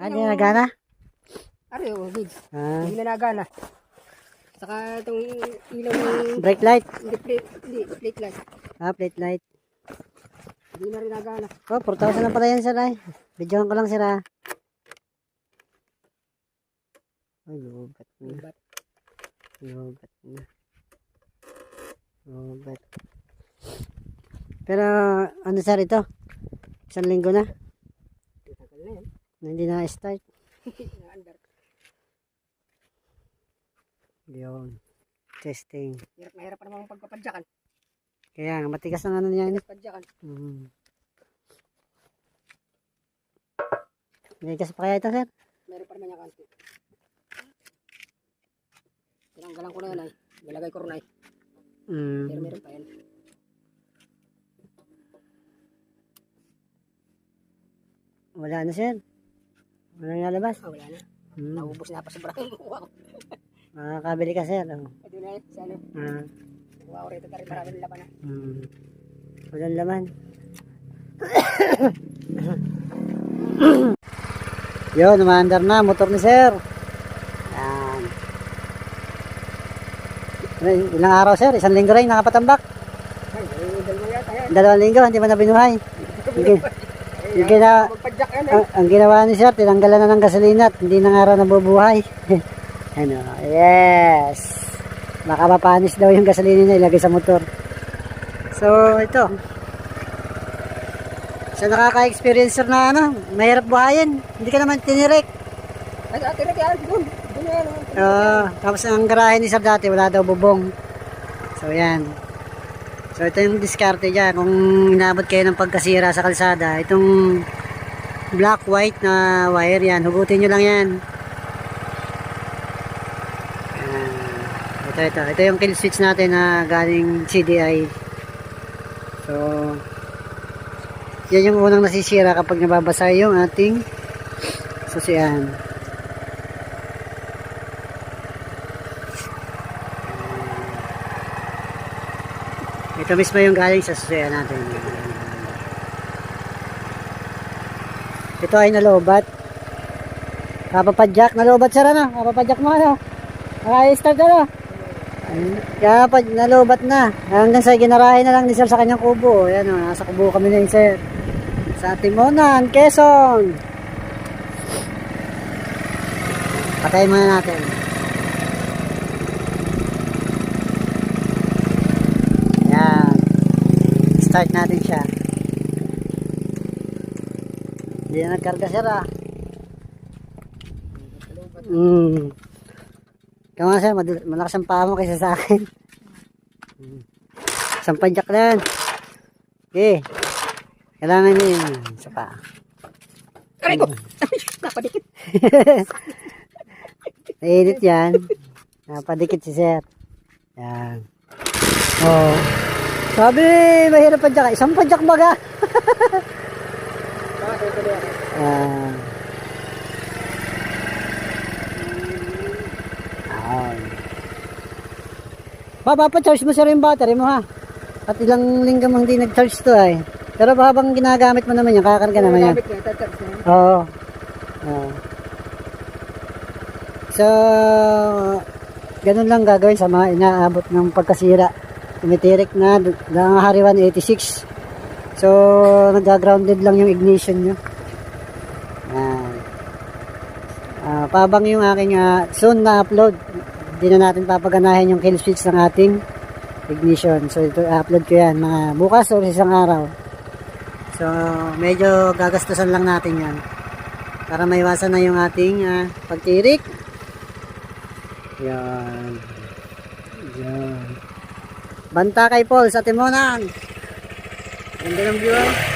Ah, di na nagana? Ari, oh, Vids. Ah, Hindi na nagana. Saka itong ilaw ng brake light. hindi plate, hindi, plate light. Ah, plate light. Hindi na rin nagana. Oh, 4,000 na pala yan, sir. Ay. Videohan ko lang, sir, ah. Ay, lubat na. Ba't Lubat na. Lubat. Pero, ano, sir, ito? Isang linggo na. Na na hindi na-start. Under. Yun. Testing. Hirap na hirap pa namang pagpapadyakan. Kaya, nga, matigas ang ano niya. yun. Padyakan. Mm. Matigas pa kaya ito, sir? Meron pa naman yung kanti. Tinanggalan ko na yun ay. Nilagay ko rin ay. Mm. Pero meron pa yan. Wala na, sir. Wala na labas. Ah, wala na. Mm. Naubos na pa sobrang kuha ko. Makakabili ka, sir. Oh. Ito na yun. Sa ano. Ah. Kuha ko rito na rin maraming laban na. Mm. Walang laman. Yun, umaandar na. Motor ni sir. Yan. Ilan- Ilang araw, sir? Isang linggo rin nakapatambak. Ay, dalawa yata yan. Dalawang linggo, hindi mo na binuhay. Gi- yung gina, eh. ang, ang ginawa ni sir, tinanggalan na ng gasolina at hindi na nga raw nabubuhay. ano, yes. Baka mapanis daw yung gasolina niya ilagay sa motor. So, ito. Sa nakaka-experiencer na ano, mahirap buhayin. Hindi ka naman tinirik. Ay, ate, ate, yan. Doon. Doon na yan. oh. Oo, tapos ang garahe ni sir dati, wala daw bubong. So, yan. So, ito yung diskarte dyan. Kung inabot kayo ng pagkasira sa kalsada, itong black white na wire yan, hugutin nyo lang yan. Ito, ito. Ito yung kill switch natin na galing CDI. So, yan yung unang nasisira kapag nababasa yung ating susian. Ito mismo yung galing sa susian natin. Ito ay nalobat. Kapapadyak, nalobat sir ano? Kapapadyak mo ano? Naka-start ano? Ayun. Kaya pa, nalobat na. Hanggang sa ginarahe na lang ni sir sa kanyang kubo. Ayan o, nasa kubo kami na yun sir. Sa Timonan, Quezon. Patayin muna natin. Start natin siya. Hindi na nagkarga sir ah. Mm. Nga sir, malakas ang paa mo kaysa sa akin. Mm. Isang na yan. Okay. Kailangan niyo yun. Isa pa. Aray ko! Napadikit. Nainit yan. Napadikit si sir. Yan. Oh. Sabi, mahirap padyak. Isang padyak baga. Yan. Ayan. Baba pa charge mo sir yung battery mo ha. At ilang linggo mo hindi nag-charge to ay. Pero habang ginagamit mo naman yan, kakarga naman yan. Oo. Oo. So, ganun lang gagawin sa mga inaabot ng pagkasira. Tumitirik na, ng hari 186. So, nag-grounded lang yung ignition nyo. Yan. Ah, pabang yung aking ah, soon na upload. Hindi na natin papaganahin yung kill switch ng ating ignition. So, ito upload ko yan mga bukas o isang araw. So, medyo gagastusan lang natin yan. Para maiwasan na yung ating ah, pagtirik. Yan. Yan. Banta kay Paul sa Timonan. Ganda ng view. ah.